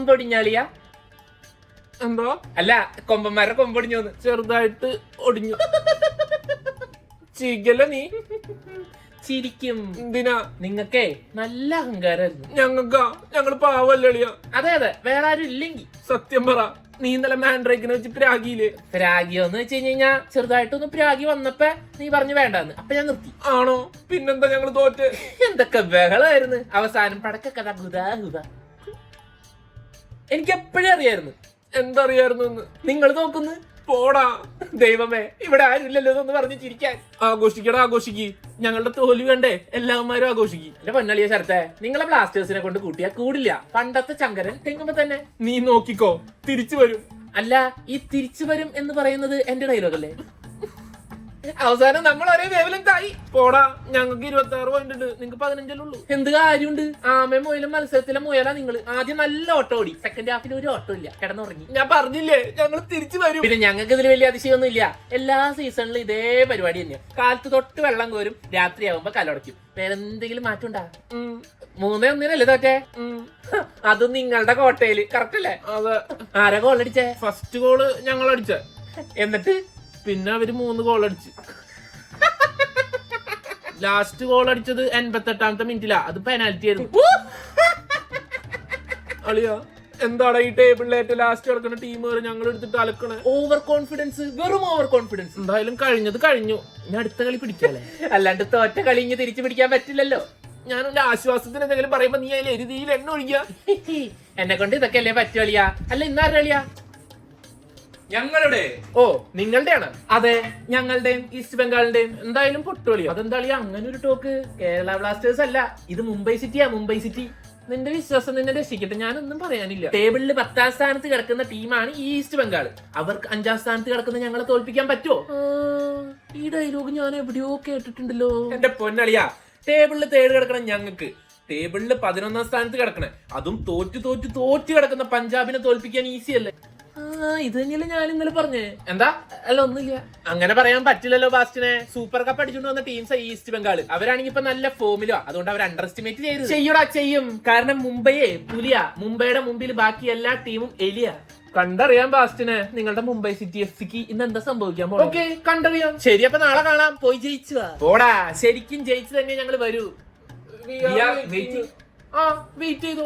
കൊമ്പൊടിഞ്ഞാളിയാ? എന്തോ? അല്ല കൊമ്പന്മാരുടെ കൊമ്പൊടിഞ്ഞോന്ന്. ചെറുതായിട്ട് ഒടിഞ്ഞു. ചീക്കല്ല നീ? ചിരിക്കും. എന്തിനാ? നിങ്ങക്കേ നല്ല അഹങ്കാരായിരുന്നു ഞങ്ങൾക്കാ? ഞങ്ങൾ പാവല്ലളിയ. അതെ അതെ. വേറെ ആരും ഇല്ലെങ്കിൽ സത്യം പറ. നീ ഇന്നലെ മാൻഡ്രേക്കിനെ വെച്ച് പ്രാഗിയിൽ പ്രാഗിയോന്ന് വെച്ച് കഴിഞ്ഞ് ചെറുതായിട്ടൊന്ന് പ്രാഗി വന്നപ്പോ നീ പറഞ്ഞു വേണ്ടെന്ന്. അപ്പൊ ഞാൻ നിർത്തി. ആണോ? പിന്നെന്താ ഞങ്ങൾ തോറ്റ്? എന്തൊക്കെ ബഹളമായിരുന്നു അവസാനം പടക്കക്കഥ ഗുദാ ഹുദാഹുദ എനിക്ക് എപ്പോഴും അറിയായിരുന്നു? എന്തറിയായിരുന്നു നിങ്ങൾ നോക്കുന്നു. പോടാ ദൈവമേ ഇവിടെ ആരുമില്ലല്ലോ എന്ന് പറഞ്ഞ് ചിരിക്കാൻ. ആഘോഷിക്കടാ ആഘോഷിക്ക്. ഞങ്ങളുടെ തോൽവി കണ്ടേ എല്ലാവന്മാരും ആഘോഷിക്ക്. എന്റെ പൊന്നളിയ ശരത്തെ നിങ്ങളെ ബ്ലാസ്റ്റേഴ്സിനെ കൊണ്ട് കൂട്ടിയാ കൂടില്ല. പണ്ടത്തെ ചങ്കരൻ തെങ്ങുമ്പോ തന്നെ. നീ നോക്കിക്കോ തിരിച്ചു വരും. അല്ല ഈ തിരിച്ചു വരും എന്ന് പറയുന്നത് എന്റെ ഡയലോഗ് അല്ലേ? അവസാനം നമ്മൾ ഒരേ വേവലത്തായി പോടാ ഞങ്ങൾക്ക് ഇരുപത്തി ആറ് പോയിന്റ് ഉണ്ട്. നിങ്ങക്ക് പതിനഞ്ചല്ലേ ഉള്ളൂ. എന്ത് കാര്യമുണ്ട്? ആമേ മുയലും മത്സരത്തിലെ മുയലാ നിങ്ങൾ ആദ്യം നല്ല ഓട്ടോ ഓടി. സെക്കൻഡ് ഹാഫിൽ ഒരു ഓട്ടോ ഇല്ല. കിടന്നുറങ്ങി. ഞാൻ പറഞ്ഞില്ലേ ഞങ്ങൾ തിരിച്ചു വരും. പിന്നെ ഞങ്ങൾക്ക് ഇതിൽ വലിയ അതിശയൊന്നും ഇല്ല. എല്ലാ സീസണിലും ഇതേ പരിപാടി തന്നെയാ. കാലത്ത് തൊട്ട് വെള്ളം കോരും. രാത്രിയാവുമ്പോ കലടയ്ക്കും വേറെ എന്തെങ്കിലും മാറ്റം ഉണ്ടാ? മൂന്നേ ഒന്നിനല്ലേ തോറ്റേ? അത് അതും നിങ്ങളുടെ കോട്ടയിൽ. കറക്റ്റ് അല്ലേ? അതെ. ആരാ ഗോൾ അടിച്ചേ? ഫസ്റ്റ് ഗോൾ ഞങ്ങൾ അടിച്ചേ എന്നിട്ട്? പിന്നെ അവർ മൂന്ന് ഗോൾ അടിച്ച്. ലാസ്റ്റ് ഗോൾ അടിച്ചത് എൺപത്തെട്ടാമത്തെ മിനിറ്റിലാ അത് പെനാൽറ്റി ആയിരുന്നു. അളിയാ എന്താടാ ഈ ടേബിളിലേറ്റ് ലാസ്റ്റ് കിടക്കുന്ന ടീം ഞങ്ങൾ എടുത്തിട്ട് അലക്കണ? ഓവർ കോൺഫിഡൻസ് വെറും ഓവർ കോൺഫിഡൻസ് എന്തായാലും കഴിഞ്ഞത് കഴിഞ്ഞു. ഞാൻ അടുത്ത കളി പിടിക്കാല്ലേ? അല്ലാണ്ട് തോറ്റ കളി ഇഞ്ഞ് തിരിച്ചു പിടിക്കാൻ പറ്റില്ലല്ലോ. ഞാൻ എന്റെ ആശ്വാസത്തിന് എന്തെങ്കിലും പറയുമ്പോ നീ അതിൽ എരുതിയിൽ എണ്ണ ഒഴിക്കുക എന്നെ കൊണ്ട് ഇതൊക്കെ അല്ലേ പറ്റുകളിയാ അല്ല ഇന്നാരുടെ കളിയാ ഞങ്ങളുടെ. ഓ നിങ്ങളുടെയാണ്? അതെ ഞങ്ങളുടെയും ഈസ്റ്റ് ബംഗാളിന്റെയും എന്തായാലും പൊട്ടുകളി അതെന്താളി അങ്ങനെ ഒരു ടോക്ക് കേരള ബ്ലാസ്റ്റേഴ്സ് അല്ല. ഇത് മുംബൈ സിറ്റിയാ മുംബൈ സിറ്റി നിന്റെ വിശ്വാസം നിന്നെ രക്ഷിക്കട്ടെ ഞാനൊന്നും പറയാനില്ല. ടേബിളിൽ പത്താം സ്ഥാനത്ത് കിടക്കുന്ന ടീമാണ് ഈ ഈസ്റ്റ് ബംഗാൾ അവർക്ക് അഞ്ചാം സ്ഥാനത്ത് കിടക്കുന്ന ഞങ്ങളെ തോൽപ്പിക്കാൻ പറ്റുമോ ഈ ഡയലോഗ് ഞാൻ എവിടെയോ കേട്ടിട്ടുണ്ടല്ലോ. എന്റെ പൊന്നളിയാ ടേബിളിൽ തേട് കിടക്കണം ഞങ്ങൾക്ക്. ടേബിളിൽ പതിനൊന്നാം സ്ഥാനത്ത് കിടക്കണേ. അതും തോറ്റു തോറ്റു തോറ്റു കിടക്കുന്ന പഞ്ചാബിനെ തോൽപ്പിക്കാൻ ഈസി അല്ലേ? ഇത് തന്നെയല്ലേ ഞാൻ ഇന്നലെ പറഞ്ഞേ. എന്താ? അല്ല ഒന്നുമില്ല. അങ്ങനെ പറയാൻ പറ്റില്ലല്ലോ ബാസ്റ്റിനെ. സൂപ്പർ കപ്പ് അടിച്ചുകൊണ്ട് വന്ന ടീംസ് ഈസ്റ്റ് ബംഗാൾ അവരാണെങ്കിൽ ഇപ്പൊ നല്ല ഫോമിലോ അതുകൊണ്ട് അവർ അണ്ടർ എസ്റ്റിമേറ്റ് ചെയ്തു ചെയ്യൂടാ ചെയ്യും. കാരണം മുംബൈയെ പുലിയ. മുംബൈയുടെ മുമ്പിൽ ബാക്കി എല്ലാ ടീമും എലിയ. കണ്ടറിയാം ബാസ്റ്റിനെ. നിങ്ങളുടെ മുംബൈ സിറ്റി എഫ് സിക്ക് ഇന്ന് എന്താ സംഭവിക്കാൻ ഓക്കെ കണ്ടറിയാം. ശരി അപ്പൊ നാളെ കാണാം. പോയി ജയിച്ചു. പോടാ. ശരിക്കും ജയിച്ചു തന്നെ ഞങ്ങൾ വരൂ. ആ വെയിറ്റ് ചെയ്തോ.